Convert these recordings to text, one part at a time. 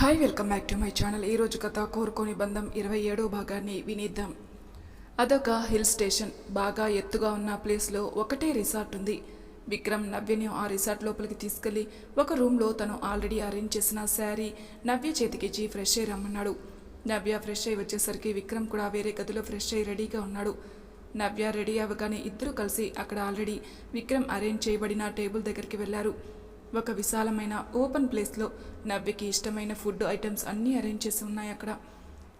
Hi welcome back to my channel ఈరోజు కథ కోరుకోని బంధం ఇరవై ఏడో భాగాన్ని వినిద్దాం. అదొక హిల్ స్టేషన్. బాగా ఎత్తుగా ఉన్న ప్లేస్లో ఒకటే రిసార్ట్ ఉంది. విక్రమ్ నవ్యని ఆ రిసార్ట్ లోపలికి తీసుకెళ్ళి ఒక రూమ్లో తను ఆల్రెడీ అరేంజ్ చేసిన శారీ నవ్య చేతికిచ్చి ఫ్రెష్ అయ్యి రమ్మన్నాడు. నవ్య ఫ్రెష్ అయ్యి వచ్చేసరికి విక్రమ్ కూడా వేరే గదిలో ఫ్రెష్ అయ్యి రెడీగా ఉన్నాడు. నవ్య రెడీ అవ్వగానే ఇద్దరు కలిసి అక్కడ ఆల్రెడీ విక్రమ్ అరేంజ్ చేయబడిన టేబుల్ దగ్గరికి వెళ్ళారు ఒక విశాలమైన ఓపెన్ ప్లేస్లో నవ్యకి ఇష్టమైన ఫుడ్ ఐటమ్స్ అన్నీ అరేంజ్ చేసి ఉన్నాయి అక్కడ.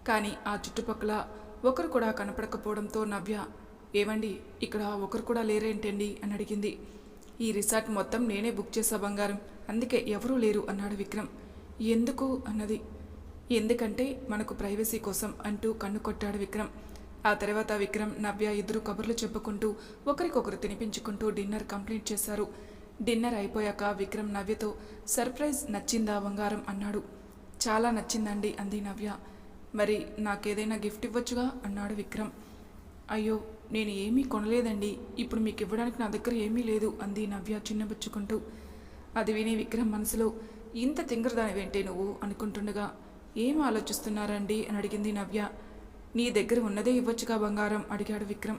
కానీ ఆ చుట్టుపక్కల ఒకరు కూడా కనపడకపోవడంతో నవ్య ఏమండి ఇక్కడ ఒకరు కూడా లేరేంటండి? అని అడిగింది. ఈ రిసార్ట్ మొత్తం నేనే బుక్ చేసా బంగారం. అందుకే ఎవరూ లేరు అన్నాడు విక్రమ్. ఎందుకు? అన్నది. ఎందుకంటే మనకు ప్రైవసీ కోసం అంటూ కన్ను కొట్టాడు విక్రమ్. ఆ తర్వాత విక్రమ్ నవ్య ఇద్దరు కబుర్లు చెప్పుకుంటూ ఒకరికొకరు తినిపించుకుంటూ డిన్నర్ కంప్లీట్ చేశారు. డిన్నర్ అయిపోయాక విక్రమ్ నవ్యతో సర్ప్రైజ్ నచ్చిందా బంగారం? అన్నాడు. చాలా నచ్చిందండి అంది నవ్య. మరి నాకేదైనా గిఫ్ట్ ఇవ్వచ్చుగా? అన్నాడు విక్రమ్. అయ్యో నేను ఏమీ కొనలేదండి. ఇప్పుడు మీకు ఇవ్వడానికి నా దగ్గర ఏమీ లేదు అంది నవ్య చిన్నబుచ్చుకుంటూ. అది విని విక్రమ్ మనసులో ఇంత తింగరదానివేంటే నువ్వు? అనుకుంటుండగా ఏం ఆలోచిస్తున్నారండి? అని అడిగింది నవ్య. నీ దగ్గర ఉన్నదే ఇవ్వచ్చుగా బంగారం? అడిగాడు విక్రమ్.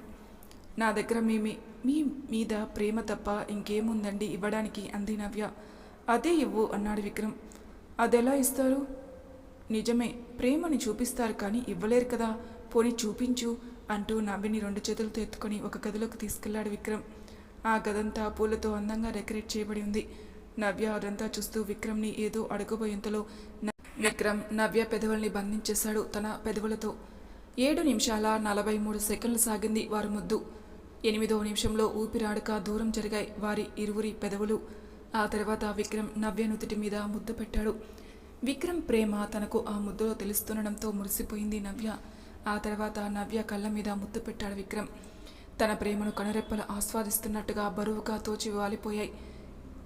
నా దగ్గర మేమే మీ- మీద ప్రేమ తప్ప ఇంకేముందండి ఇవ్వడానికి అంది నవ్య. అదే ఇవ్వు అన్నాడు విక్రమ్. అదెలా ఇస్తారు? నిజమే ప్రేమని చూపిస్తారు కానీ ఇవ్వలేరు కదా. పోనీ చూపించు అంటూ నవ్విని రెండు చేతులతో ఎత్తుకొని ఒక గదిలోకి తీసుకెళ్ళాడు విక్రమ్. ఆ గదంతా పూలతో అందంగా డెకరేట్ చేయబడి ఉంది. నవ్య అదంతా చూస్తూ విక్రమ్ని ఏదో అడగబోయేంతలో విక్రమ్ నవ్య పెదవుల్ని బంధించేశాడు తన పెదవులతో. ఏడు నిమిషాల నలభై మూడు సెకండ్లు సాగింది వారి ముద్దు. ఎనిమిదవ నిమిషంలో ఊపిరాడక దూరం జరిగాయి. వారి ఇరువురి పెదవులు. ఆ తర్వాత విక్రమ్ నవ్య నుదుటి మీద ముద్దు పెట్టాడు. విక్రమ్ ప్రేమ తనకు ఆ ముద్దులో తెలుస్తుండడంతో మురిసిపోయింది నవ్య. ఆ తర్వాత నవ్య కళ్ళ మీద ముద్దు పెట్టాడు విక్రమ్. తన ప్రేమను కనురెప్పలు ఆస్వాదిస్తున్నట్టుగా బరువుగా తోచి వాలిపోయాయి.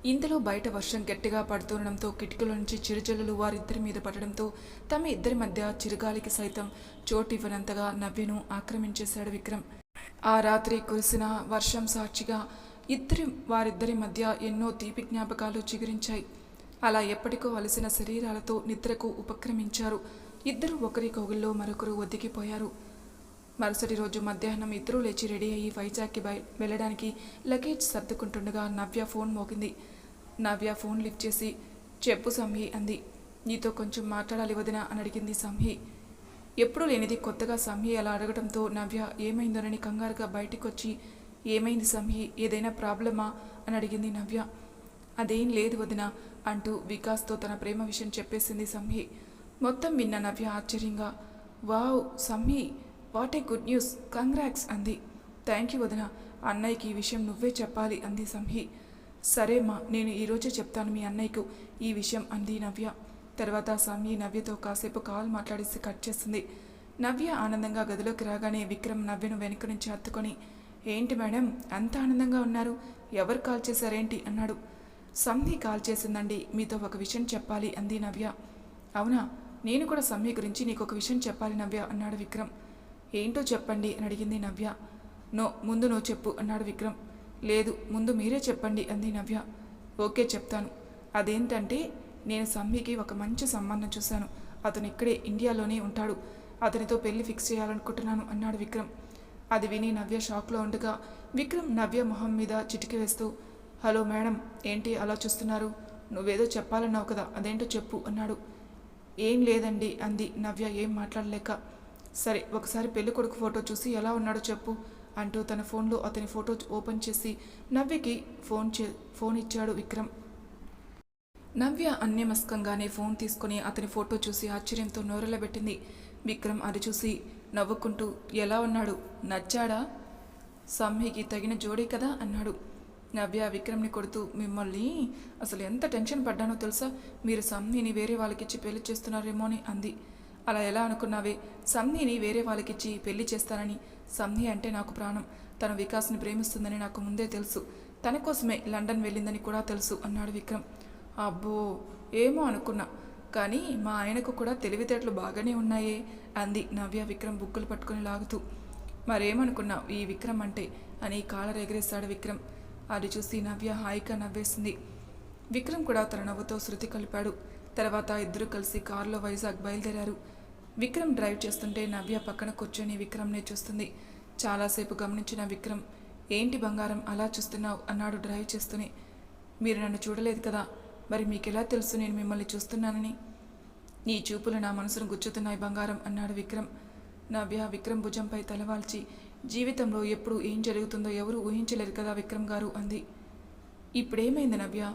ఇంతలో బయట వర్షం గట్టిగా పడుతుండడంతో కిటికీల నుంచి చిరుజల్లులు వారిద్దరి మీద పడడంతో తమ ఇద్దరి మధ్య చిరుగాలికి సైతం చోటివ్వనంతగా నవ్యను ఆక్రమించేశాడు విక్రమ్. ఆ రాత్రి కురిసిన వర్షం సాక్షిగా ఇద్దరి వారిద్దరి మధ్య ఎన్నో తీపి జ్ఞాపకాలు చిగురించాయి. అలా ఎప్పటికో అలసిన శరీరాలతో నిద్రకు ఉపక్రమించారు. ఇద్దరు ఒకరి కోగుల్లో మరొకరు ఒదిగిపోయారు. మరుసటి రోజు మధ్యాహ్నం ఇద్దరూ లేచి రెడీ అయ్యి వైజాగ్కి బయ వెళ్ళడానికి లగేజ్ సర్దుకుంటుండగా నవ్య ఫోన్ మోగింది. నవ్య ఫోన్ లిఫ్ట్ చేసి చెప్పు సంహి అంది. నీతో కొంచెం మాట్లాడాలి వదిన అని అడిగింది సంహి ఎప్పుడూ లేనిది కొత్తగా సంహి అలా అడగడంతో నవ్య ఏమైందోనని కంగారుగా బయటికి వచ్చి ఏమైంది సంహి ఏదైనా ప్రాబ్లమా? అని అడిగింది నవ్య. అదేం లేదు వదిన అంటూ వికాస్తో తన ప్రేమ విషయం చెప్పేసింది సంహి మొత్తం విన్న నవ్య ఆశ్చర్యంగా wow Samhi what a good news congrats అంది. థ్యాంక్ యూ వదిన అన్నయ్యకి ఈ విషయం నువ్వే చెప్పాలి అంది సంహి సరేమ్మా నేను ఈరోజే చెప్తాను మీ అన్నయ్యకు ఈ విషయం అంది నవ్య. తర్వాత సమ్మి నవ్యతో కాసేపు కాల్ మాట్లాడేసి కట్ చేసింది నవ్య ఆనందంగా గదిలోకి రాగానే విక్రమ్ నవ్యను వెనుక నుంచి హత్తుకొని ఏంటి మేడం అంత ఆనందంగా ఉన్నారు? ఎవరు కాల్ చేశారేంటి? అన్నాడు. సమ్మి కాల్ చేసిందండి మీతో ఒక విషయం చెప్పాలి అంది నవ్య. అవునా? నేను కూడా సమ్మి గురించి నీకు ఒక విషయం చెప్పాలి నవ్య అన్నాడు విక్రమ్. ఏంటో చెప్పండి అని అడిగింది నవ్య. నో ముందు నువ్వు చెప్పు అన్నాడు విక్రమ్. లేదు ముందు మీరే చెప్పండి అంది నవ్య. ఓకే చెప్తాను. అదేంటంటే నేను సమ్మికి ఒక మంచి సంబంధం చూశాను. అతను ఇక్కడే ఇండియాలోనే ఉంటాడు. అతనితో పెళ్ళి ఫిక్స్ చేయాలనుకుంటున్నాను అన్నాడు విక్రమ్. అది విని నవ్య షాక్లో ఉండగా విక్రమ్ నవ్య మొహం మీద చిటికి వేస్తూ హలో మేడం ఏంటి అలా చూస్తున్నారు? నువ్వేదో చెప్పాలన్నావు కదా అదేంటో చెప్పు అన్నాడు. ఏం లేదండి అంది నవ్య ఏం మాట్లాడలేక. సరే ఒకసారి పెళ్ళి కొడుకు ఫోటో చూసి ఎలా ఉన్నాడో చెప్పు అంటూ తన ఫోన్లో అతని ఫోటో ఓపెన్ చేసి నవ్యకి ఫోన్ చే ఫోన్ ఇచ్చాడు విక్రమ్. నవ్య అన్యమస్కంగానే ఫోన్ తీసుకుని అతని ఫోటో చూసి ఆశ్చర్యంతో నోరెలబెట్టింది. విక్రమ్ అది చూసి నవ్వుకుంటూ ఎలా ఉన్నాడు? నచ్చాడా? సమ్మికి తగిన జోడీ కదా? అన్నాడు. నవ్య విక్రమ్ని కొడుతూ మిమ్మల్ని అసలు ఎంత టెన్షన్ పడ్డానో తెలుసా? మీరు సమ్మిని వేరే వాళ్ళకిచ్చి పెళ్ళి చేస్తున్నారేమో అని అంది. అలా ఎలా అనుకున్నావే? సమ్మిని వేరే వాళ్ళకిచ్చి పెళ్ళి చేస్తానని. సమ్మి అంటే నాకు ప్రాణం. తన వికాస్ని ప్రేమిస్తుందని నాకు ముందే తెలుసు. తన కోసమే లండన్ వెళ్ళిందని కూడా తెలుసు అన్నాడు విక్రమ్. అబ్బో ఏమో అనుకున్నా. కానీ మా ఆయనకు కూడా తెలివితేటలు బాగానే ఉన్నాయే అంది నవ్య విక్రమ్ బుక్కులు పట్టుకొని లాగుతూ. మరేమనుకున్నావు ఈ విక్రమ్ అంటే? అని కాలర్ ఎగరేశాడు విక్రమ్. అది చూసి నవ్య హాయిగా నవ్వేసింది. విక్రమ్ కూడా తన నవ్వుతో శృతి కలిపాడు. తర్వాత ఇద్దరు కలిసి కారులో వైజాగ్ బయలుదేరారు. విక్రమ్ డ్రైవ్ చేస్తుంటే నవ్య పక్కన కూర్చొని విక్రమ్నే చూస్తుంది. చాలాసేపు గమనించిన విక్రమ్ ఏంటి బంగారం అలా చూస్తున్నావు? అన్నాడు డ్రైవ్ చేస్తూనే. మీరు నన్ను చూడలేదు కదా మరి మీకెలా తెలుసు నేను మిమ్మల్ని చూస్తున్నానని? నీ చూపులు నా మనసును గుచ్చుతున్నాయి బంగారం అన్నాడు విక్రమ్. నవ్య విక్రమ్ భుజంపై తలవాల్చి జీవితంలో ఎప్పుడు ఏం జరుగుతుందో ఎవరు ఊహించలేరు కదా విక్రమ్ గారు అంది. ఇప్పుడేమైంది నవ్య?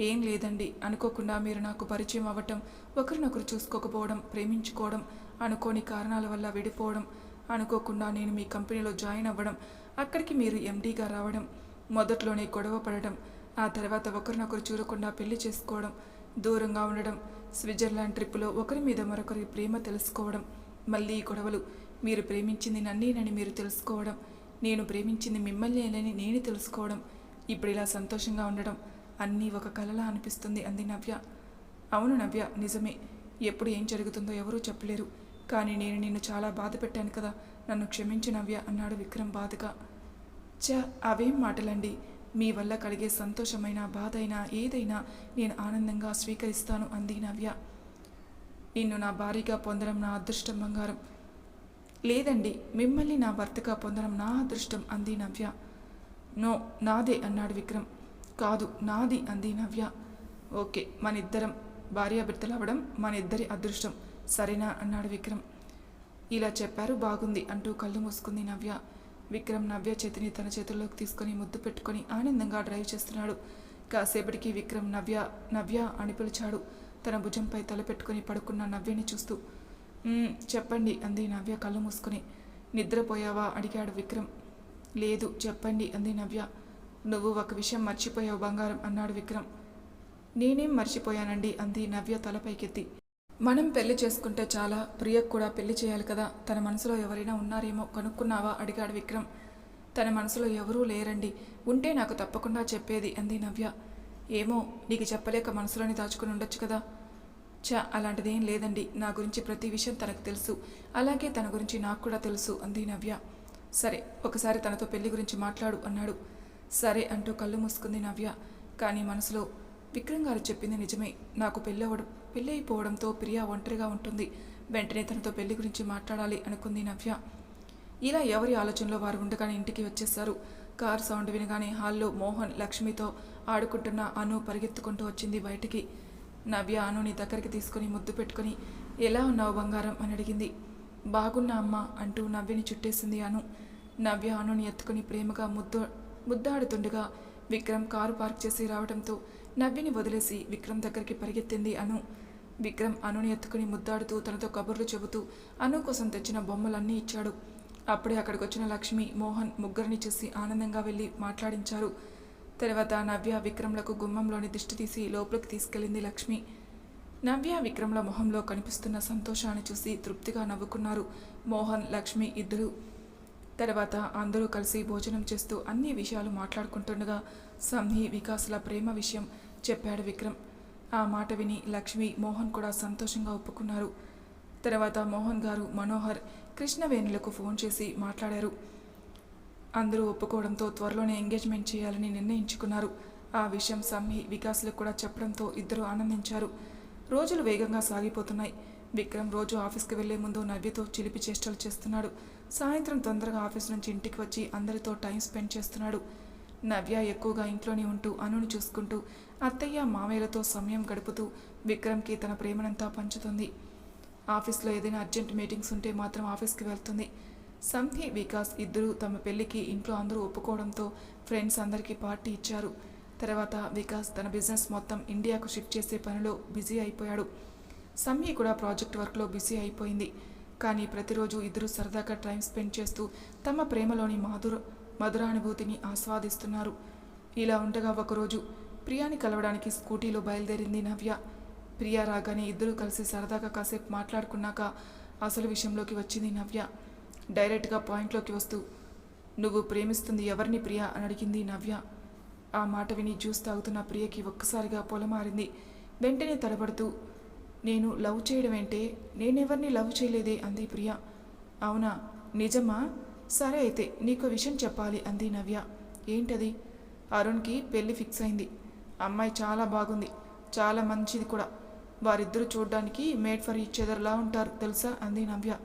ఏం లేదండి అనుకోకుండా మీరు నాకు పరిచయం అవ్వటం ఒకరినొకరు చూసుకోకపోవడం ప్రేమించుకోవడం అనుకోని కారణాల వల్ల విడిపోవడం అనుకోకుండా నేను మీ కంపెనీలో జాయిన్ అవ్వడం అక్కడికి మీరు ఎండీగా రావడం మొదట్లోనే గొడవ పడడం ఆ తర్వాత ఒకరినొకరు చూడకుండా పెళ్ళి చేసుకోవడం దూరంగా ఉండడం స్విట్జర్లాండ్ ట్రిప్పులో ఒకరి మీద మరొకరి ప్రేమ తెలుసుకోవడం మళ్ళీ గొడవలు. మీరు ప్రేమించింది నన్నేనని మీరు తెలుసుకోవడం నేను ప్రేమించింది మిమ్మల్నేనని నేను తెలుసుకోవడం ఇప్పుడు ఇలా సంతోషంగా ఉండడం అన్నీ ఒక కలలా అనిపిస్తుంది అంది నవ్య. అవును నవ్య నిజమే. ఎప్పుడు ఏం జరుగుతుందో ఎవరూ చెప్పలేరు. కానీ నేను నిన్ను చాలా బాధ పెట్టాను కదా నన్ను క్షమించు నవ్య అన్నాడు విక్రమ్ బాధగా. చ అవేం మాటలండి? మీ వల్ల కలిగే సంతోషమైన బాధ అయినా ఏదైనా నేను ఆనందంగా స్వీకరిస్తాను అంది నవ్య. నిన్ను నా భారీగా పొందడం నా అదృష్టం బంగారం. లేదండి మిమ్మల్ని నా భర్తగా పొందడం నా అదృష్టం అంది నవ్య. నో నాదే అన్నాడు విక్రమ్. కాదు నాది అంది నవ్య. ఓకే మన ఇద్దరం భార్యాభర్తలు అవ్వడం మన ఇద్దరి అదృష్టం. సరేనా అన్నాడు విక్రమ్. ఇలా చెప్పారు బాగుంది అంటూ కళ్ళు మూసుకుంది నవ్య. విక్రమ్ నవ్య చేతిని తన చేతుల్లోకి తీసుకొని ముద్దు పెట్టుకొని ఆనందంగా డ్రైవ్ చేస్తున్నాడు. కాసేపటికి విక్రమ్ నవ్య నవ్య అని పిలిచాడు. తన భుజంపై తలపెట్టుకుని పడుకున్న నవ్యని చూస్తూ చెప్పండి అంది నవ్య కళ్ళు మూసుకొని. నిద్రపోయావా? అడిగాడు విక్రమ్. లేదు చెప్పండి అంది నవ్య. నువ్వు ఒక విషయం మర్చిపోయావు బంగారం అన్నాడు విక్రమ్. నేనేం మర్చిపోయానండి అంది నవ్య తలపైకెత్తి. మనం పెళ్ళి చేసుకుంటే చాలా ప్రియకు కూడా పెళ్ళి చేయాలి కదా. తన మనసులో ఎవరైనా ఉన్నారేమో కనుక్కున్నావా? అడిగాడు విక్రమ్. తన మనసులో ఎవరూ లేరండి. ఉంటే నాకు తప్పకుండా చెప్పేది అంది నవ్య. ఏమో నీకు చెప్పలేక మనసులోని దాచుకుని ఉండొచ్చు కదా. చా అలాంటిదేం లేదండి. నా గురించి ప్రతి విషయం తనకు తెలుసు. అలాగే తన గురించి నాకు కూడా తెలుసు అంది నవ్య. సరే ఒకసారి తనతో పెళ్ళి గురించి మాట్లాడు అన్నాడు. సరే అంటూ కళ్ళు మూసుకుంది నవ్య. కానీ మనసులో విక్రమ్ గారు చెప్పింది నిజమే. నాకు పెళ్ళవడం పెళ్ళి అయిపోవడంతో ప్రియా ఒంటరిగా ఉంటుంది. వెంటనే తనతో పెళ్ళి గురించి మాట్లాడాలి అనుకుంది నవ్య. ఇలా ఎవరి ఆలోచనలో వారు ఉండగానే ఇంటికి వచ్చేశారు. కార్ సౌండ్ వినగానే హాల్లో మోహన్ లక్ష్మితో ఆడుకుంటున్న అను పరిగెత్తుకుంటూ వచ్చింది బయటికి. నవ్య అనుని దగ్గరికి తీసుకుని ముద్దు పెట్టుకుని ఎలా ఉన్నావు బంగారం? అని అడిగింది. బాగున్నా అమ్మ అంటూ నవ్యని చుట్టేసింది అను. నవ్య అనుని ఎత్తుకుని ప్రేమగా ముద్దు ముద్దాడుతుండగా విక్రమ్ కారు పార్క్ చేసి రావడంతో నవ్యని వదిలేసి విక్రమ్ దగ్గరికి పరిగెత్తింది అను. విక్రమ్ అనుని ఎత్తుకుని ముద్దాడుతూ తనతో కబుర్లు చెబుతూ అను కోసం తెచ్చిన బొమ్మలన్నీ ఇచ్చాడు. అప్పుడే అక్కడికి వచ్చిన లక్ష్మి మోహన్ ముగ్గురిని చూసి ఆనందంగా వెళ్ళి మాట్లాడించారు. తర్వాత నవ్య విక్రమ్లకు గుమ్మంలోని దిష్టి తీసి లోపలికి తీసుకెళ్ళింది లక్ష్మి. నవ్య విక్రమ్ల మొహంలో కనిపిస్తున్న సంతోషాన్ని చూసి తృప్తిగా నవ్వుకున్నారు మోహన్ లక్ష్మి ఇద్దరు. తర్వాత అందరూ కలిసి భోజనం చేస్తూ అన్ని విషయాలు మాట్లాడుకుంటుండగా సంహి వికాసుల ప్రేమ విషయం చెప్పాడు విక్రమ్. ఆ మాట విని లక్ష్మి మోహన్ కూడా సంతోషంగా ఒప్పుకున్నారు. తర్వాత మోహన్ గారు మనోహర్ కృష్ణవేణులకు ఫోన్ చేసి మాట్లాడారు. అందరూ ఒప్పుకోవడంతో త్వరలోనే ఎంగేజ్మెంట్ చేయాలని నిర్ణయించుకున్నారు. ఆ విషయం సమ్మి వికాస్లకు కూడా చెప్పడంతో ఇద్దరు ఆనందించారు. రోజులు వేగంగా సాగిపోతున్నాయి. విక్రమ్ రోజు ఆఫీస్కి వెళ్ళే ముందు నవ్యతో చిలిపి చేష్టలు చేస్తున్నాడు. సాయంత్రం తొందరగా ఆఫీస్ నుంచి ఇంటికి వచ్చి అందరితో టైం స్పెండ్ చేస్తున్నాడు. నవ్య ఎక్కువగా ఇంట్లోనే ఉంటూ అనుని చూసుకుంటూ అత్తయ్య మామయ్యలతో సమయం గడుపుతూ విక్రమ్కి తన ప్రేమనంతా పంచుతుంది. ఆఫీస్లో ఏదైనా అర్జెంట్ మీటింగ్స్ ఉంటే మాత్రం ఆఫీస్కి వెళ్తుంది. సంధి వికాస్ ఇద్దరూ తమ పెళ్ళికి ఇంట్లో అందరూ ఒప్పుకోవడంతో ఫ్రెండ్స్ అందరికీ పార్టీ ఇచ్చారు. తర్వాత వికాస్ తన బిజినెస్ మొత్తం ఇండియాకు షిఫ్ట్ చేసే పనిలో బిజీ అయిపోయాడు. సమ్మి కూడా ప్రాజెక్ట్ వర్క్లో బిజీ అయిపోయింది. కానీ ప్రతిరోజు ఇద్దరు సరదాగా టైం స్పెండ్ చేస్తూ తమ ప్రేమలోని మాధుర మధురానుభూతిని ఆస్వాదిస్తున్నారు. ఇలా ఉండగా ఒకరోజు ప్రియాని కలవడానికి స్కూటీలో బయలుదేరింది నవ్య. ప్రియా రాగానే ఇద్దరూ కలిసి సరదాగా కాసేపు మాట్లాడుకున్నాక అసలు విషయంలోకి వచ్చింది నవ్య. డైరెక్ట్గా పాయింట్లోకి వస్తూ నువ్వు ప్రేమిస్తుంది ఎవరిని ప్రియా? అని అడిగింది నవ్య. ఆ మాట విని జ్యూస్ తాగుతున్న ప్రియకి ఒక్కసారిగా పొలమారింది. వెంటనే తడబడుతూ నేను లవ్ చేయడం ఏంటే నేనెవరిని లవ్ చేయలేదే? అంది ప్రియ. అవునా? నిజమా? సరే అయితే నీకు విషయం చెప్పాలి అంది నవ్య. ఏంటది? అరుణ్కి పెళ్ళి ఫిక్స్ అయింది. అమ్మాయి చాలా బాగుంది. చాలా మంచిది కూడా. వారిద్దరూ చూడ్డానికి మేడ్ ఫర్ ఈచ్ అదర్లా ఉంటారు తెలుసా? అంది నవ్య.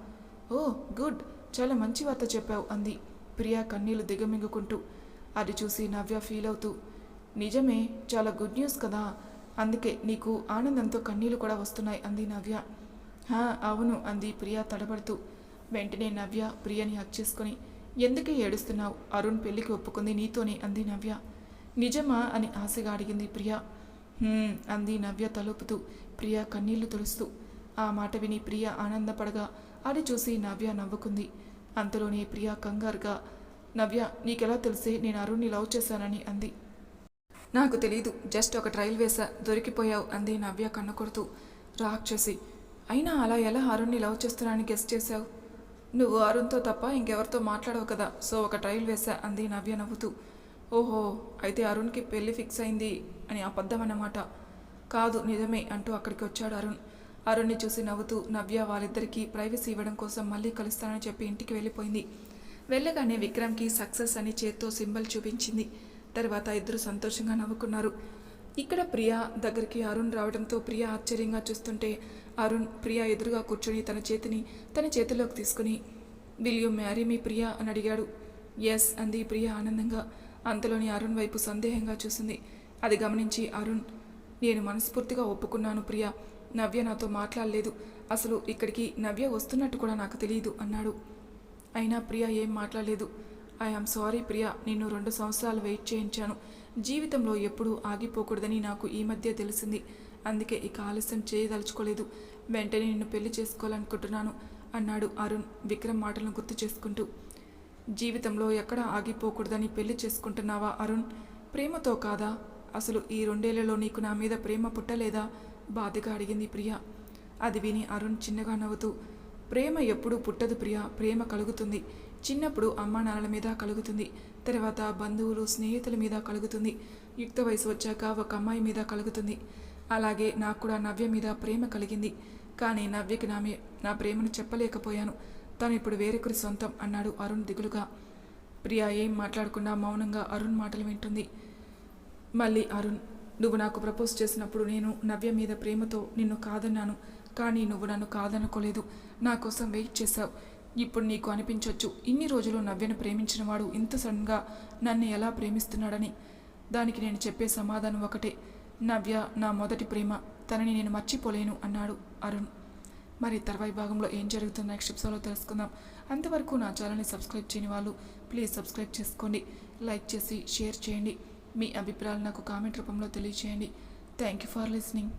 ఓ గుడ్. చాలా మంచి వార్త చెప్పావు అంది ప్రియా కన్నీళ్ళు దిగమింగుకుంటూ. అది చూసి నవ్య ఫీల్ అవుతూ. నిజమే చాలా గుడ్ న్యూస్ కదా. అందుకే నీకు ఆనందంతో కన్నీళ్ళు కూడా వస్తున్నాయి అంది నవ్య. హా అవును అంది ప్రియా తడబడుతూ. వెంటనే నవ్య ప్రియని హక్ చేసుకుని ఎందుకే ఏడుస్తున్నావు? అరుణ్ పెళ్ళికి ఒప్పుకుంది నీతోనే అంది నవ్య. నిజమా? అని ఆశగా అడిగింది ప్రియా. అంది నవ్య తలుపుతూ. ప్రియ కన్నీళ్ళు తుడుస్తూ. ఆ మాట విని ప్రియ ఆనందపడగా అది చూసి నవ్య నవ్వుకుంది. అంతలోనే ప్రియ కంగారుగా నవ్య నీకెలా తెలిసే? నేను అరుణ్ని లవ్ చేశానని అంది. నాకు తెలీదు. జస్ట్ ఒక ట్రయల్ వేసా దొరికిపోయావు అంది నవ్య కన్ను కొడుతూ. రాక్షసి అయినా అలా ఎలా అరుణ్ని లవ్ చేస్తున్నానని గెస్ట్ చేశావు? నువ్వు అరుణ్తో తప్ప ఇంకెవరితో మాట్లాడవు కదా. సో ఒక ట్రయల్ వేసా అంది నవ్య నవ్వుతూ. ఓహో అయితే అరుణ్కి పెళ్ళి ఫిక్స్ అయింది అని అబద్ధం అన్నమాట. కాదు నిజమే అంటూ అక్కడికి వచ్చాడు అరుణ్. అరుణ్ని చూసి నవ్వుతూ నవ్య వాళ్ళిద్దరికీ ప్రైవసీ ఇవ్వడం కోసం మళ్ళీ కలుస్తానని చెప్పి ఇంటికి వెళ్ళిపోయింది. వెళ్ళగానే విక్రమ్కి సక్సెస్ అని చేత్తో సింబల్ చూపించింది. తర్వాత ఇద్దరు సంతోషంగా నవ్వుకున్నారు. ఇక్కడ ప్రియా దగ్గరికి అరుణ్ రావడంతో ప్రియా ఆశ్చర్యంగా చూస్తుంటే అరుణ్ ప్రియా ఎదురుగా కూర్చొని తన చేతిని తన చేతిలోకి తీసుకుని will you marry me Priya? అని అడిగాడు. ఎస్ అంది ప్రియా ఆనందంగా. అంతలోని అరుణ్ వైపు సందేహంగా చూసింది. అది గమనించి అరుణ్ నేను మనస్ఫూర్తిగా ఒప్పుకున్నాను ప్రియా. నవ్య నాతో మాట్లాడలేదు. అసలు ఇక్కడికి నవ్య వస్తున్నట్టు కూడా నాకు తెలియదు అన్నాడు. అయినా ప్రియా ఏం మాట్లాడలేదు. I am sorry Priya. నిన్ను రెండు సంవత్సరాలు వెయిట్ చేయించాను. జీవితంలో ఎప్పుడూ ఆగిపోకూడదని నాకు ఈ మధ్య తెలిసింది. అందుకే ఇక ఆలస్యం చేయదలుచుకోలేదు. వెంటనే నిన్ను పెళ్ళి చేసుకోవాలనుకుంటున్నాను అన్నాడు అరుణ్ విక్రమ్ మాటలను గుర్తు చేసుకుంటూ. జీవితంలో ఎక్కడ ఆగిపోకూడదని పెళ్ళి చేసుకుంటున్నావా అరుణ్? ప్రేమతో కాదా? అసలు ఈ రెండేళ్ళలో నీకు నా మీద ప్రేమ పుట్టలేదా? బాధగా అడిగింది ప్రియ. అది విని అరుణ్ చిన్నగా నవ్వుతూ ప్రేమ ఎప్పుడూ పుట్టదు ప్రియ ప్రేమ కలుగుతుంది. చిన్నప్పుడు అమ్మా నాన్నల మీద కలుగుతుంది. తర్వాత బంధువులు స్నేహితుల మీద కలుగుతుంది. యుక్త వయసు వచ్చాక ఒక అమ్మాయి మీద కలుగుతుంది. అలాగే నాకు కూడా నవ్య మీద ప్రేమ కలిగింది. కానీ నవ్యకి నా నా ప్రేమను చెప్పలేకపోయాను. తను ఇప్పుడు వేరొకరి సొంతం అన్నాడు అరుణ్ దిగులుగా. ప్రియా ఏం మాట్లాడకుండా మౌనంగా అరుణ్ మాటలు వింటుంది. మళ్ళీ అరుణ్ నువ్వు నాకు ప్రపోజ్ చేసినప్పుడు నేను నవ్య మీద ప్రేమతో నిన్ను కాదన్నాను. కానీ నువ్వు నన్ను కాదనుకోలేదు. నా కోసం వెయిట్ చేశావు. ఇప్పుడు నీకు అనిపించవచ్చు ఇన్ని రోజులు నవ్యను ప్రేమించినవాడు ఇంత సడన్గా నన్ను ఎలా ప్రేమిస్తున్నాడని. దానికి నేను చెప్పే సమాధానం ఒకటే. నవ్య నా మొదటి ప్రేమ. తనని నేను మర్చిపోలేను అన్నాడు అరుణ్. మరి తర్వాయి భాగంలో ఏం జరుగుతుందో నెక్స్ట్ ఎపిసోడ్లో తెలుసుకుందాం. అంతవరకు నా ఛానల్ని సబ్స్క్రైబ్ చేయని వాళ్ళు ప్లీజ్ సబ్స్క్రైబ్ చేసుకోండి. లైక్ చేసి షేర్ చేయండి. మీ అభిప్రాయాలు నాకు కామెంట్ రూపంలో తెలియజేయండి థ్యాంక్ యూ ఫర్ లిసనింగ్